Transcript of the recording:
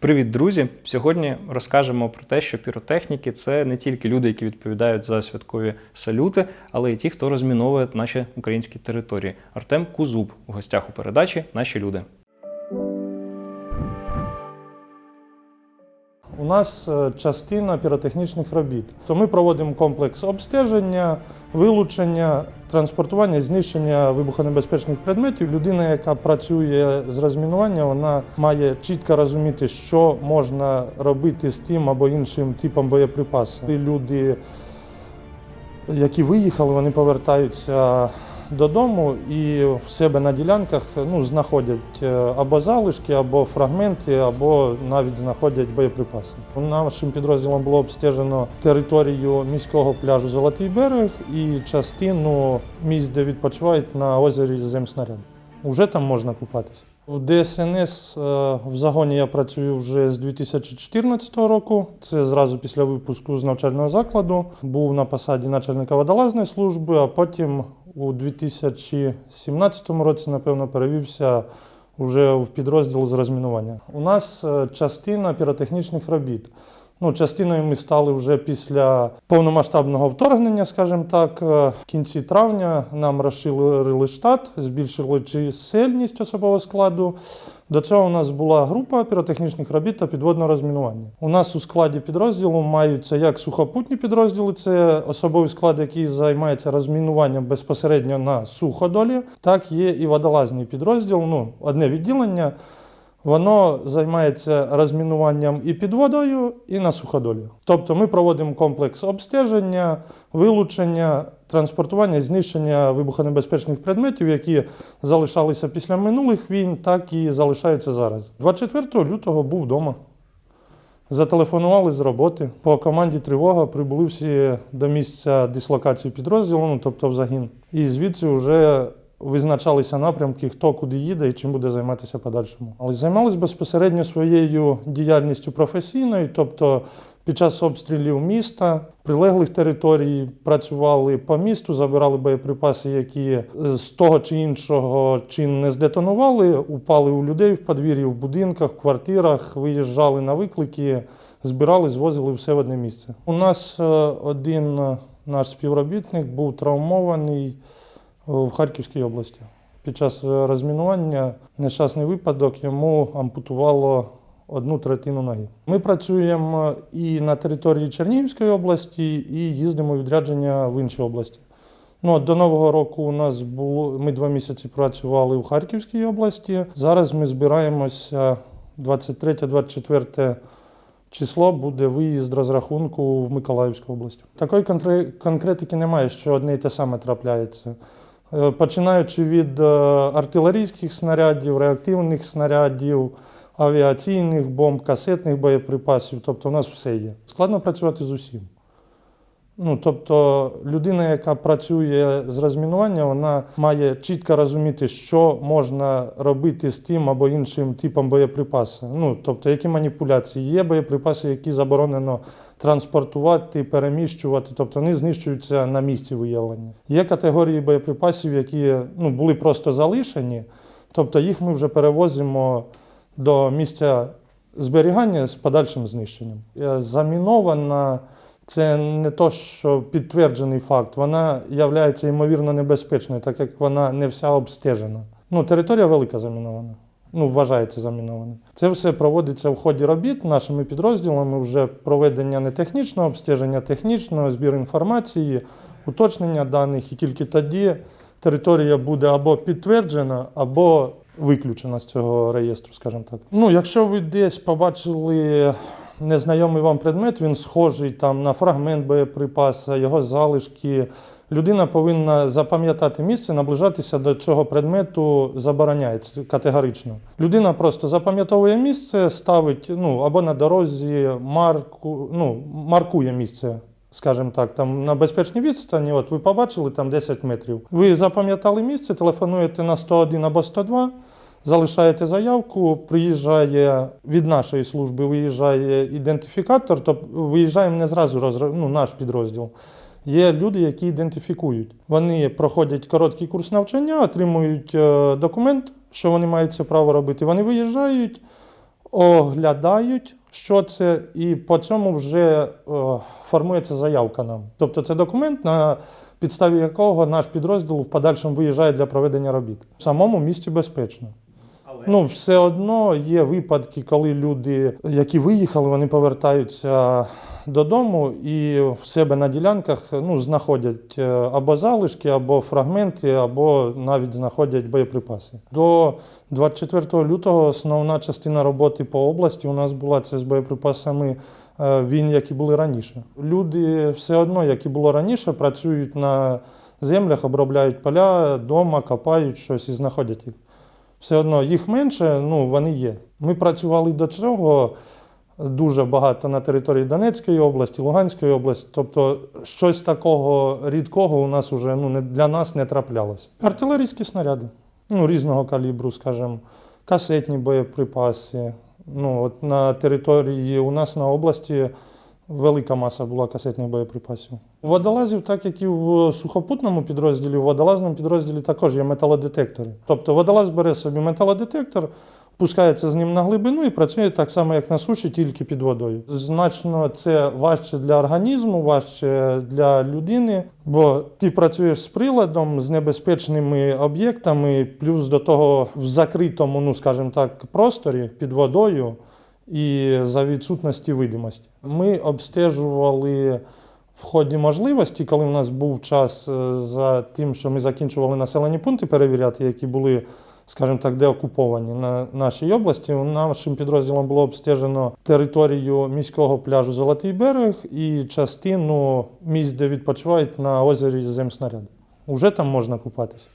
Привіт, друзі! Сьогодні розкажемо про те, що піротехніки це не тільки люди, які відповідають за святкові салюти, але й ті, хто розміновує наші українські території. Артем Кузуб у гостях у передачі Наші люди. Нас е, частина піротехнічних робіт. То ми проводимо комплекс обстеження, вилучення, транспортування, знищення вибухонебезпечних предметів. Людина, яка працює з розмінування, вона має чітко розуміти, що можна робити з тим або іншим типом боєприпасу. І Люди, які виїхали, вони повертаються додому і в себе на ділянках ну, знаходять е, або залишки, або фрагменти, або навіть знаходять боєприпаси. Нашим підрозділом було обстежено територію міського пляжу Золотий берег і частину місць, де відпочивають на озері Земснаряд. Уже там можна купатися. В ДСНС е, в загоні я працюю вже з 2014 року. Це зразу після випуску з навчального закладу. Був на посаді начальника водолазної служби, а потім у 2017 році, напевно, перевівся вже в підрозділ з розмінування. У нас е, частина піротехнічних робіт. Ну, частиною ми стали вже після повномасштабного вторгнення, скажімо так. Е, В кінці травня нам розширили штат, збільшили чисельність особового складу. До цього у нас була група піротехнічних робіт та підводного розмінування. У нас у складі підрозділу маються як сухопутні підрозділи, це особовий склад, який займається розмінуванням безпосередньо на суходолі, так є і водолазний підрозділ, ну, одне відділення. Воно займається розмінуванням і під водою, і на суходолі. Тобто ми проводимо комплекс обстеження, вилучення, транспортування, знищення вибухонебезпечних предметів, які залишалися після минулих війн, так і залишаються зараз. 24 лютого був вдома. Зателефонували з роботи. По команді тривога прибули всі до місця дислокації підрозділу, ну, тобто в загін. І звідси вже визначалися напрямки, хто куди їде і чим буде займатися подальшому. Але займалися безпосередньо своєю діяльністю професійною, тобто під час обстрілів міста, прилеглих територій, працювали по місту, забирали боєприпаси, які з того чи іншого чин не здетонували, упали у людей в подвір'ї, в будинках, в квартирах, виїжджали на виклики, збирали, звозили все в одне місце. У нас е, один е, наш співробітник був травмований в Харківській області. Під час е, розмінування нещасний випадок йому ампутувало одну третину ноги. Ми працюємо і на території Чернігівської області, і їздимо відрядження в інші області. Ну, до Нового року у нас було ми два місяці працювали в Харківській області. Зараз ми збираємося 23-24 число буде виїзд розрахунку в Миколаївську область. Такої конкретики немає, що одне і те саме трапляється. Е, Починаючи від е, артилерійських снарядів, реактивних снарядів, авіаційних бомб, касетних боєприпасів, тобто у нас все є. Складно працювати з усім. Ну, тобто людина, яка працює з розмінування, вона має чітко розуміти, що можна робити з тим або іншим типом боєприпасу. Ну, тобто, які маніпуляції. Є боєприпаси, які заборонено транспортувати, переміщувати, тобто вони знищуються на місці виявлення. Є категорії боєприпасів, які ну, були просто залишені, тобто їх ми вже перевозимо до місця зберігання з подальшим знищенням. Е, Замінована це не то, що підтверджений факт, вона є ймовірно небезпечною, так як вона не вся обстежена. Ну, територія велика замінована. Ну, вважається замінованою. Це все проводиться в ході робіт нашими підрозділами, вже проведення не технічного обстеження, технічного, збір інформації, уточнення даних, і тільки тоді територія буде або підтверджена, або виключена з цього реєстру, скажімо так. Ну, якщо ви десь побачили незнайомий вам предмет, він схожий там на фрагмент боєприпаса, його залишки. Людина повинна запам'ятати місце, наближатися до цього предмету забороняється категорично. Людина просто запам'ятовує місце, ставить ну, або на дорозі, марку, ну, маркує місце, скажімо так, там на безпечній відстані. От ви побачили там 10 метрів. Ви запам'ятали місце, телефонуєте на 101 або 102. Залишаєте заявку, приїжджає від нашої служби, виїжджає ідентифікатор, тобто виїжджаємо не зразу ну, наш підрозділ. Є люди, які ідентифікують. Вони проходять короткий курс навчання, отримують е, документ, що вони мають це право робити. Вони виїжджають, оглядають, що це, і по цьому вже е, формується заявка нам. Тобто це документ, на підставі якого наш підрозділ в подальшому виїжджає для проведення робіт. В самому місті безпечно. Ну, все одно є випадки, коли люди, які виїхали, вони повертаються додому і в себе на ділянках ну, знаходять е, або залишки, або фрагменти, або навіть знаходять боєприпаси. До 24 лютого основна частина роботи по області у нас була це з боєприпасами е, війн, які були раніше. Люди все одно, як і було раніше, працюють на землях, обробляють поля, дома, копають щось і знаходять їх все одно їх менше, ну вони є. Ми працювали до цього дуже багато на території Донецької області, Луганської області. Тобто щось такого рідкого у нас вже ну, для нас не траплялося. Артилерійські снаряди, ну, різного калібру, скажімо, касетні боєприпаси. Ну, от на території у нас на області велика маса була касетних боєприпасів. У Водолазів, так як і в сухопутному підрозділі, в водолазному підрозділі також є металодетектори. Тобто водолаз бере собі металодетектор, пускається з ним на глибину і працює так само, як на суші, тільки під водою. Значно це важче для організму, важче для людини, бо ти працюєш з приладом, з небезпечними об'єктами, плюс до того в закритому, ну скажімо так, просторі під водою і за відсутності видимості. Ми обстежували в ході можливості, коли в нас був час е, за тим, що ми закінчували населені пункти перевіряти, які були, скажімо так, деокуповані на нашій області. Нашим підрозділом було обстежено територію міського пляжу Золотий берег і частину місць, де відпочивають на озері Земснаряд. Уже там можна купатися.